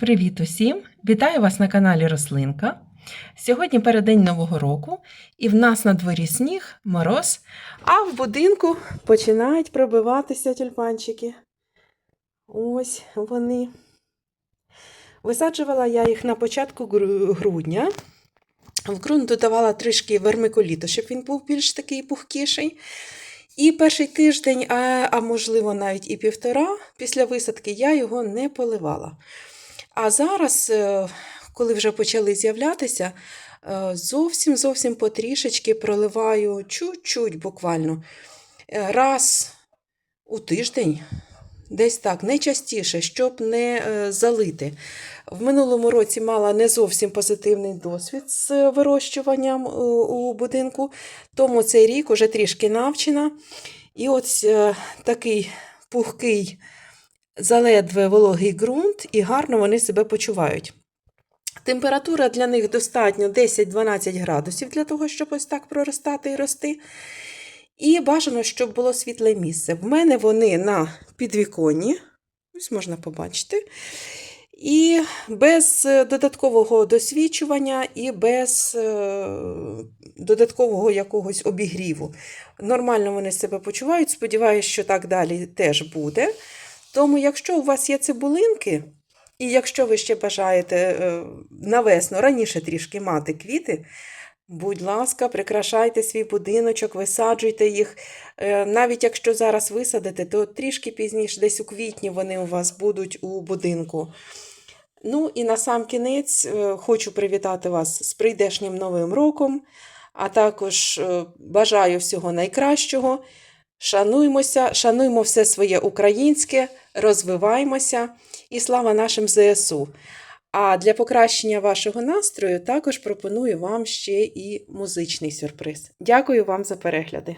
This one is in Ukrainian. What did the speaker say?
Привіт усім! Вітаю вас на каналі Рослинка. Сьогодні переддень Нового року, і в нас на дворі сніг, мороз, а в будинку починають пробиватися тюльпанчики. Ось вони. Висаджувала я їх на початку грудня. В ґрунт додавала трішки вермикуліту, щоб він був більш такий пухкіший. І перший тиждень, а можливо навіть і півтора після висадки я його не поливала. А зараз, е, коли вже почали з'являтися, е, зовсім зовсім потрішечки проливаю чуть-чуть буквально е, раз у тиждень. Десь так, не частіше, щоб не залити. В минулому році мала не зовсім позитивний досвід з вирощуванням у будинку, тому цей рік уже трішки навчена. І ось такий пухкий, заледве вологий ґрунт, і гарно вони себе почувають. Температура для них достатньо 10-12 градусів для того, щоб ось так проростати і рости. І бажано, щоб було світле місце. В мене вони на підвіконні, ось можна побачити. І без е, додаткового досвідчування, і без е, додаткового якогось обігріву. Нормально вони себе почувають. Сподіваюся, що так далі теж буде. Тому, якщо у вас є цибулинки, і якщо ви ще бажаєте е, на весну раніше трішки мати квіти, будь ласка, прикрашайте свій будиночок, висаджуйте їх. Е, Навіть якщо зараз висадите, то трішки пізніше, десь у квітні, вони у вас будуть у будинку. Ну і на сам кінець е, хочу привітати вас з прийдешнім новим роком, а також бажаю всього найкращого. Шануймося, шануймо все своє українське, розвиваймося і слава нашим ЗСУ. А для покращення вашого настрою також пропоную вам ще і музичний сюрприз. Дякую вам за перегляди.